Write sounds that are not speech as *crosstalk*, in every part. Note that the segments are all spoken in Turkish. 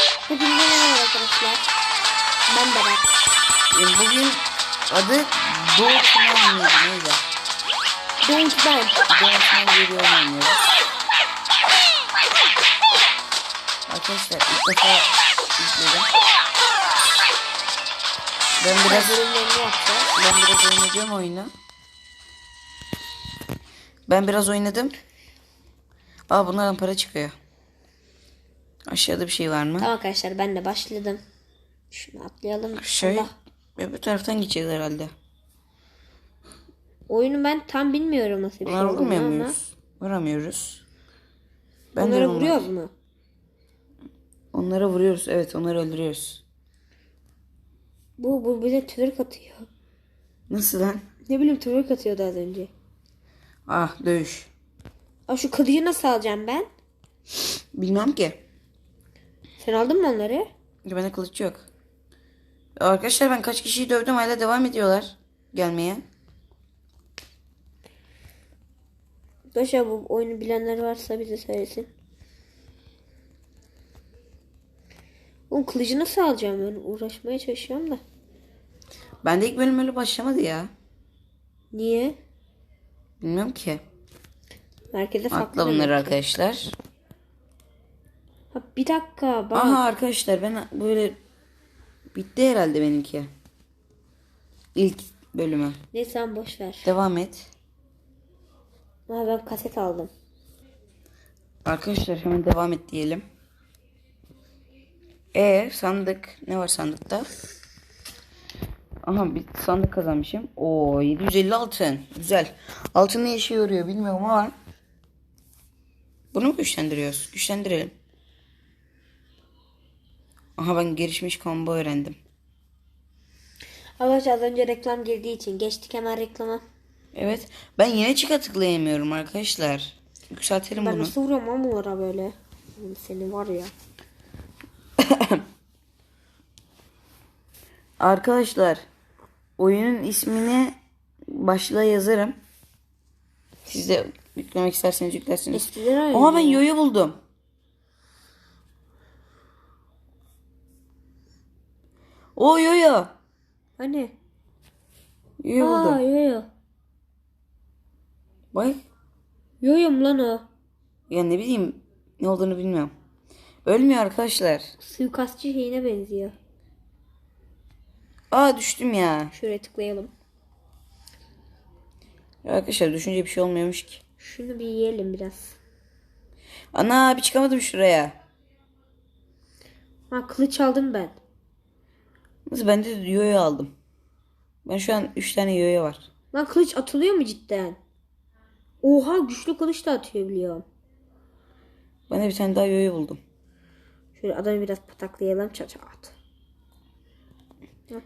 Hepinize merhaba arkadaşlar. Ben Berat. E, Bugün adı Doğu Çınar mıydı neydi? Don't ben. Doğu Çınar geliyor oynuyoruz. Arkadaşlar ilk defa izledim. Ben biraz Bölümlerini yapacağız. ben biraz oynadım oyunu. Ben biraz oynadım. Aa bunlardan para çıkıyor. Aşağıda bir şey var mı? Tamam arkadaşlar ben de başladım. Şunu atlayalım. Şey, Allah. öbür taraftan gideceğiz herhalde. Oyunu ben tam bilmiyorum nasıl bir şey olduğunu vurmuyor ama. muyuz? Vuramıyoruz. Ben de Onları bunlar- vuruyoruz mu? Onlara vuruyoruz. Evet onları öldürüyoruz. Bu, bu bize twerk atıyor. Nasıl lan? Ne bileyim twerk atıyordu az önce. Ah dövüş. Aa, şu kılıcı nasıl alacağım ben? Bilmem ki. Sen aldın mı onları? Bende kılıç yok. Arkadaşlar ben kaç kişiyi dövdüm hala devam ediyorlar gelmeye. Arkadaşlar bu oyunu bilenler varsa bize söylesin. Oğlum kılıcı nasıl alacağım ben? Uğraşmaya çalışıyorum da. Bende ilk bölüm öyle başlamadı ya. Niye? Bilmiyorum ki. Merkeze farklı. Atla bunları arkadaşlar. Bir dakika bak. Aha arkadaşlar ben böyle bitti herhalde benimki. İlk bölümü. Neyse sen boş ver. Devam et. Ha, ben kaset aldım. Arkadaşlar hemen devam et diyelim. E sandık ne var sandıkta? Aha bir sandık kazanmışım. Oo 750 altın. Güzel. Altın ne işe yarıyor bilmiyorum ama. Bunu mu güçlendiriyoruz? Güçlendirelim. Aha ben gelişmiş combo öğrendim. Arkadaşlar az önce reklam girdiği için geçtik hemen reklama. Evet. Ben yine çıka tıklayamıyorum arkadaşlar. Yükseltelim Ben bunu. nasıl vuruyorum ama bunlara böyle. Seni var ya. *laughs* Arkadaşlar oyunun ismini başlığa yazarım. Siz de yüklemek isterseniz yüklersiniz. Eskiden. Ama ben yoyo buldum. O yoyo. Hani? Yoyo Aa yoyo. Bak. Yoyo mu lan o? Ya ne bileyim ne olduğunu bilmiyorum. Ölmüyor arkadaşlar. Suikastçı şeyine benziyor. Aa düştüm ya. Şuraya tıklayalım. ya arkadaşlar düşünce bir şey olmuyormuş ki. Şunu bir yiyelim biraz. Ana bir çıkamadım şuraya. Ha kılıç aldım ben. Nasıl ben de yoyo aldım. Ben şu an 3 tane yoyo var. Lan kılıç atılıyor mu cidden? Oha güçlü kılıç da atıyor biliyorum. Ben de bir tane daha yoyo buldum. Şöyle adamı biraz pataklayalım. Çat çat.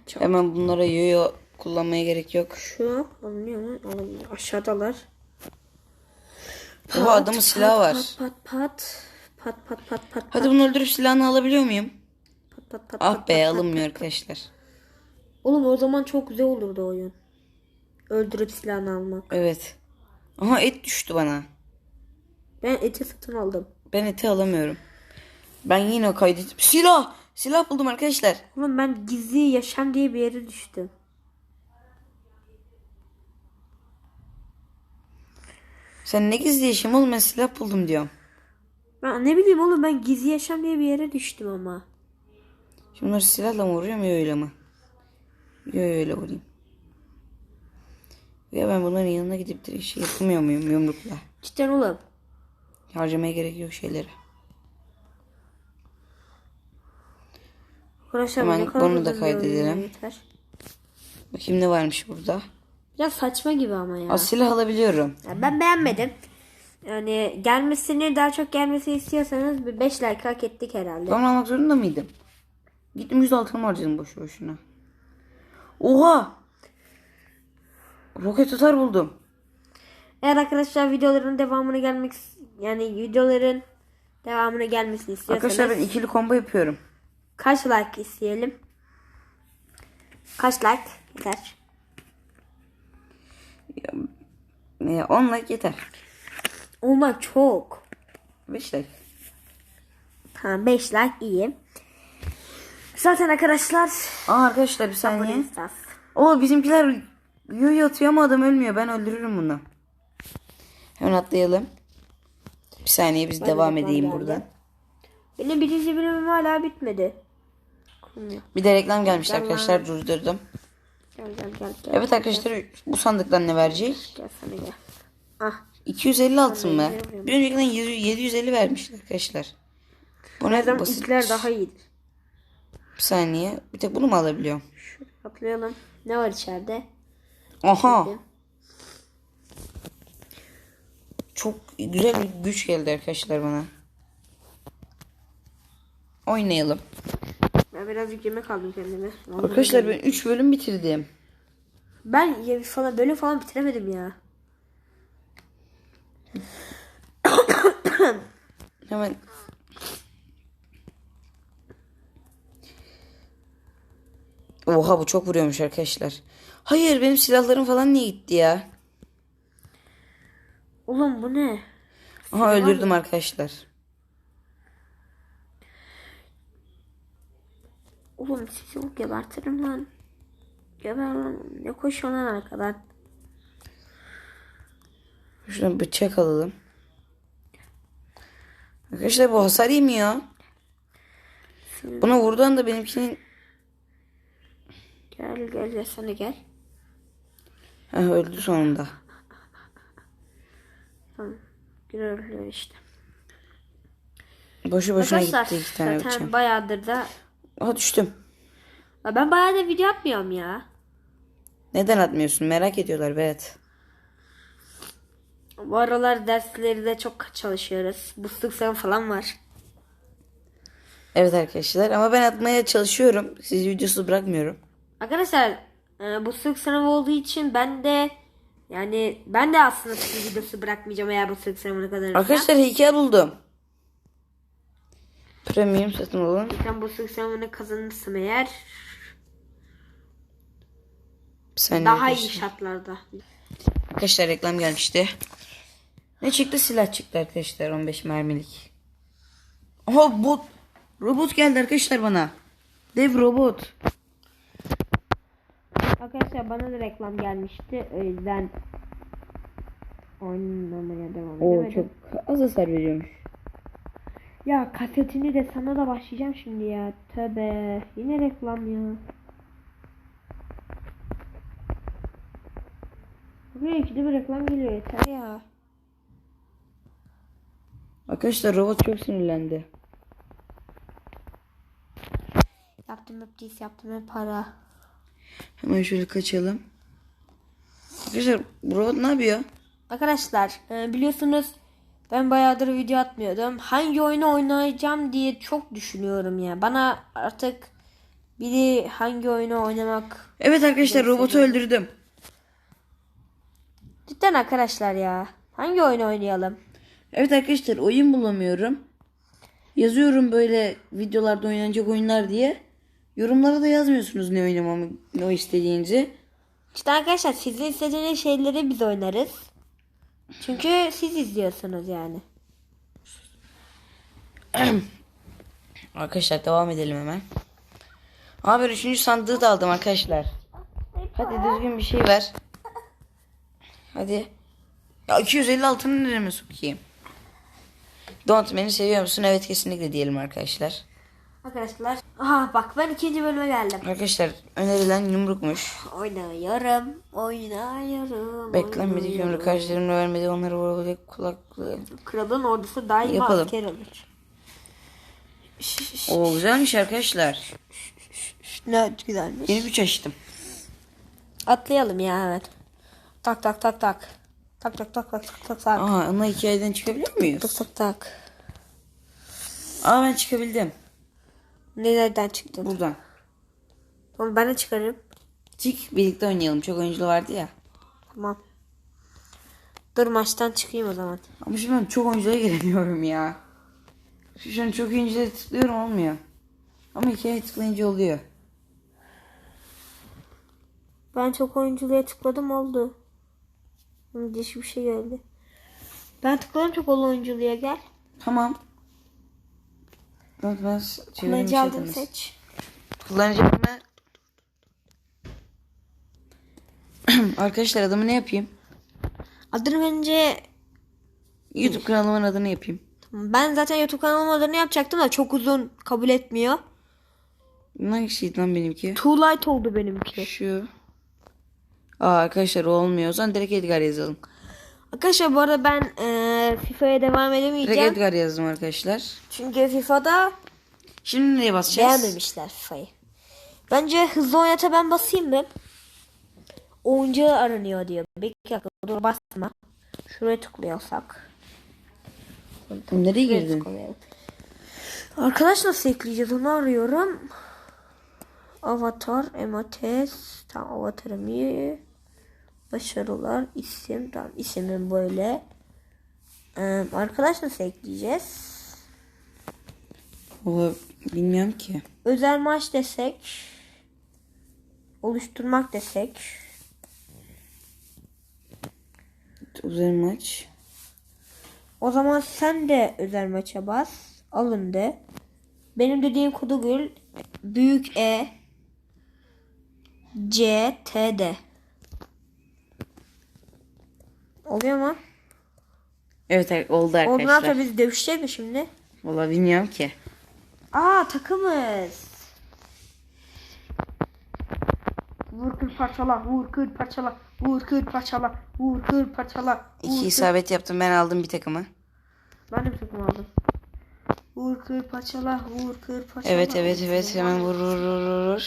Çat. Hemen bunlara yoyo kullanmaya gerek yok. Şu alınıyor mu? Alınmıyor. Aşağıdalar. Bu adamın silahı var. Pat pat pat. Pat pat pat pat Hadi bunu öldürüp silahını alabiliyor muyum? Pat pat pat. Ah pat, be pat, alınmıyor arkadaşlar. Oğlum o zaman çok güzel olurdu oyun. Öldürüp silahını almak. Evet. Aha et düştü bana. Ben eti satın aldım. Ben eti alamıyorum. Ben yine kaydettim. Silah! Silah buldum arkadaşlar. Oğlum ben gizli yaşam diye bir yere düştüm. Sen ne gizli yaşam oğlum ben silah buldum diyorum. Ben ne bileyim oğlum ben gizli yaşam diye bir yere düştüm ama. Şimdi bunları silahla mı vuruyorum yoyoyla mı? Yoyoyla vurayım. Ya ben bunların yanına gidip direkt şey yapamıyor muyum yumrukla? Cidden oğlum. Harcamaya gerek yok şeyleri. Arkadaşlar Hemen bunu da kaydedelim. yeter. Bakayım ne varmış burada. Biraz saçma gibi ama ya. Aa, silah alabiliyorum. Ya ben beğenmedim. Yani gelmesini daha çok gelmesini istiyorsanız bir 5 like hak ettik herhalde. Ben almak zorunda mıydım? Gittim 100 altın harcadım boşu boşuna. Oha! Roket atar buldum. Eğer arkadaşlar videoların devamını gelmek yani videoların devamını gelmesini istiyorsanız Arkadaşlar ben ikili combo yapıyorum. kaç like isteyelim? Kaç like? Yeter. Ya, 10 like yeter. Olmak çok. 5 like. Tamam 5 like iyi. Zaten arkadaşlar Aa arkadaşlar bir saniye. O bizimkiler yoyo atıyor ama adam ölmüyor. Ben öldürürüm bunu. Hemen atlayalım. Bir saniye biz devam reklam edeyim geldi. burada. Benim birinci bölümüm hala bitmedi. Bir de reklam gelmişti Reklam arkadaşlar durdurdum. Gel gel gel. gel. Evet arkadaşlar bu sandıktan ne verecek? Gel sana gel. Ah 250 altın mı? Bir öncekinden 100 750 vermişti arkadaşlar. Bu ne basit. ilkler daha iyidir. Bir saniye. Bir tek bunu mu alabiliyorum? Atlayalım. Ne var içeride? Aha. Çok güzel bir güç geldi arkadaşlar bana. Oynayalım. Ben birazcık yemek aldım kendime. Vallahi Arkadaşlar ben 3 bölüm bitirdim. Ben falan bölüm falan bitiremedim ya. Hemen Oha bu çok vuruyormuş arkadaşlar. Hayır benim silahlarım falan niye gitti ya? Oğlum bu ne? Aha öldürdüm arkadaşlar. Oğlum sizi o gebertirim lan. Geber lan. Ne koşuyorsun lan arkadan? Şuradan bıçak alalım. Arkadaşlar bu hasar yemiyor. Buna vurduğun da benimkinin Gel gel sana gel. ha, öldü sonunda. Tamam. Görüyor işte. Boşu boşuna Arkadaşlar gitti iki tane zaten bıçağım. bayağıdır da Aha düştüm. Ya ben bayağıdır video yapmıyorum ya. Neden atmıyorsun? Merak ediyorlar Berat. Bu aralar dersleri de çok çalışıyoruz. Bu sıksam falan var. Evet arkadaşlar ama ben atmaya çalışıyorum. Sizi videosu bırakmıyorum. Arkadaşlar e, bu sık sınavı olduğu için ben de yani ben de aslında sizi videosu bırakmayacağım eğer bu sık sınavına kadar. Arkadaşlar heykel buldum. Premium satın alın. Ben bu sık sınavını kazanırsam eğer saniye daha iyi şartlarda. Arkadaşlar reklam gelmişti. Ne çıktı? Silah çıktı arkadaşlar 15 mermilik. Aha bot. Robot geldi arkadaşlar bana. Dev robot. Arkadaşlar bana da reklam gelmişti. O yüzden oynamaya devam Oo edemedim. çok az hasar veriyormuş. Ya kasetini de sana da başlayacağım şimdi ya. Tövbe. Yine reklam ya. Buraya ikide bir reklam geliyor yeter ya. Arkadaşlar robot çok sinirlendi. Yaptım hep yaptım hep para. Hemen şöyle kaçalım. Arkadaşlar robot ne yapıyor? Arkadaşlar e, biliyorsunuz ben bayağıdır video atmıyordum. Hangi oyunu oynayacağım diye çok düşünüyorum ya. Bana artık biri hangi oyunu oynamak Evet arkadaşlar robotu öldürdüm. Cidden arkadaşlar ya. Hangi oyunu oynayalım? Evet arkadaşlar oyun bulamıyorum. Yazıyorum böyle videolarda oynanacak oyunlar diye. Yorumlara da yazmıyorsunuz ne oynamamı, ne istediğinizi. İşte arkadaşlar sizin istediğiniz şeyleri biz oynarız. Çünkü siz izliyorsunuz yani. *clears throat* Arkadaşlar devam edelim hemen. Abi üçüncü sandığı da aldım arkadaşlar. Hadi düzgün bir şey ver. Hadi. Ya 250 altını nereme sokayım? Don't beni seviyor musun? Evet kesinlikle diyelim arkadaşlar. Arkadaşlar. Aha bak ben ikinci bölüme geldim. Arkadaşlar önerilen yumrukmuş. Oynuyorum. Oynuyorum. Beklenmedik yumruk karşılarımla vermedi onları vurulacak kulaklığı. Kralın ordusu daima Yapalım. asker olur. Oo güzelmiş arkadaşlar. Ne güzelmiş. Yeni güç açtım. Atlayalım ya hemen. Tak tak tak tak. Tak tak tak tak tak tak tak. Aha ana hikayeden çıkabiliyor muyuz? Tak tak tak. Aa ben çıkabildim. Nereden çıktın? Buradan. Tamam ben de çıkarım. Çık birlikte oynayalım. Çok oyuncu vardı ya. Tamam. Dur maçtan çıkayım o zaman. Ama şimdi ben çok oyuncuya giremiyorum ya. Şu an çok oyuncuya tıklıyorum olmuyor. Ama hikayeye tıklayınca oluyor. Ben çok oyunculuğa tıkladım oldu. Değişik bir şey geldi. Ben tıkladım çok oyunculuğa gel. Tamam. Bak ben Kullanıcı şey aldın yapınız. seç. Kullanıcı adımı... *clears throat* Arkadaşlar adımı ne yapayım? Adını bence YouTube kanalımın adını yapayım. ben zaten YouTube kanalımın adını yapacaktım da çok uzun kabul etmiyor. Hangisiydi lan benimki? Too light oldu benimki. Şu. Aa arkadaşlar olmuyor. O zaman direkt Edgar yazalım. Arkadaşlar bu arada ben eee, FIFA'ya devam edemeyeceğim. Edgar yazdım arkadaşlar. Çünkü FIFA'da Şimdi nereye basacağız? beğenmemişler FIFA'yı. Bence hızlı oynata ben basayım mı? Oyuncu aranıyor diyor. Bir dakika dur basma. Şuraya tıklıyorsak. Nereye Şuraya girdin? tıklayalım. Arkadaş nasıl ekleyeceğiz onu arıyorum. Avatar, emates. Tamam avatarım iyi. Başarılar, isim. Tamam isimim böyle. Ee, arkadaş nasıl ekleyeceğiz? Valla bilmiyorum ki. Özel maç desek. Oluşturmak desek. Özel maç. O zaman sen de özel maça bas. Alın de. Benim dediğim kodu gül. Büyük E. C. T. D. Oluyor mu? Evet oldu Ondan sonra arkadaşlar. biz dövüşecek mi şimdi? Valla bilmiyorum ki. Aa takımız. Vur kır parçala, vur kır parçala, vur kır parçala, vur kır parçala. vur İki kır- isabet yaptım ben aldım bir takımı. Ben de bir takım aldım. Vur kır parçala, vur kır parçala. Evet evet evet hemen vur vur vur vur.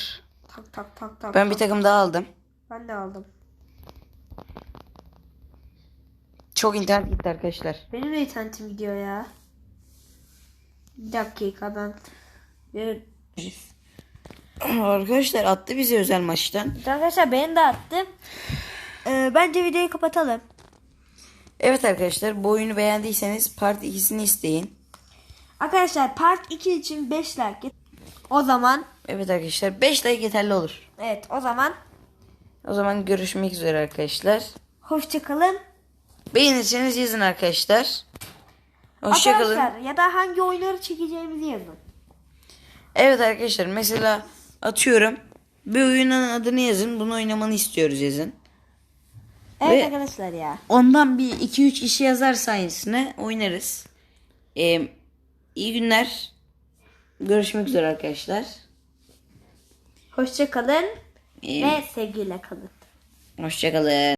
Tak tak tak tak. Ben bir tak. takım daha aldım. Ben de aldım. Çok internet gitti arkadaşlar. Benim de internetim gidiyor ya. Bir dakika ben. Bir... Arkadaşlar attı bizi özel maçtan. Arkadaşlar beni de attı. Ee, bence videoyu kapatalım. Evet arkadaşlar bu oyunu beğendiyseniz part 2'sini isteyin. Arkadaşlar part 2 için 5 like. O zaman Evet arkadaşlar 5 like yeterli olur. evet o zaman O zaman görüşmek üzere arkadaşlar. hoşçakalın. Beğenirseniz yazın arkadaşlar. Hoşçakalın. Arkadaşlar ya da hangi oyunları çekeceğimizi yazın. Evet arkadaşlar mesela atıyorum bir oyunun adını yazın. Bunu oynamanı istiyoruz yazın. Evet Ve- arkadaşlar ya. Ondan bir 2-3 işi yazar sayesinde oynarız. Ee, iyi günler. Görüşmek üzere arkadaşlar. Hoşçakalın Ee, ve sevgiyle kalın. hoşçakalın.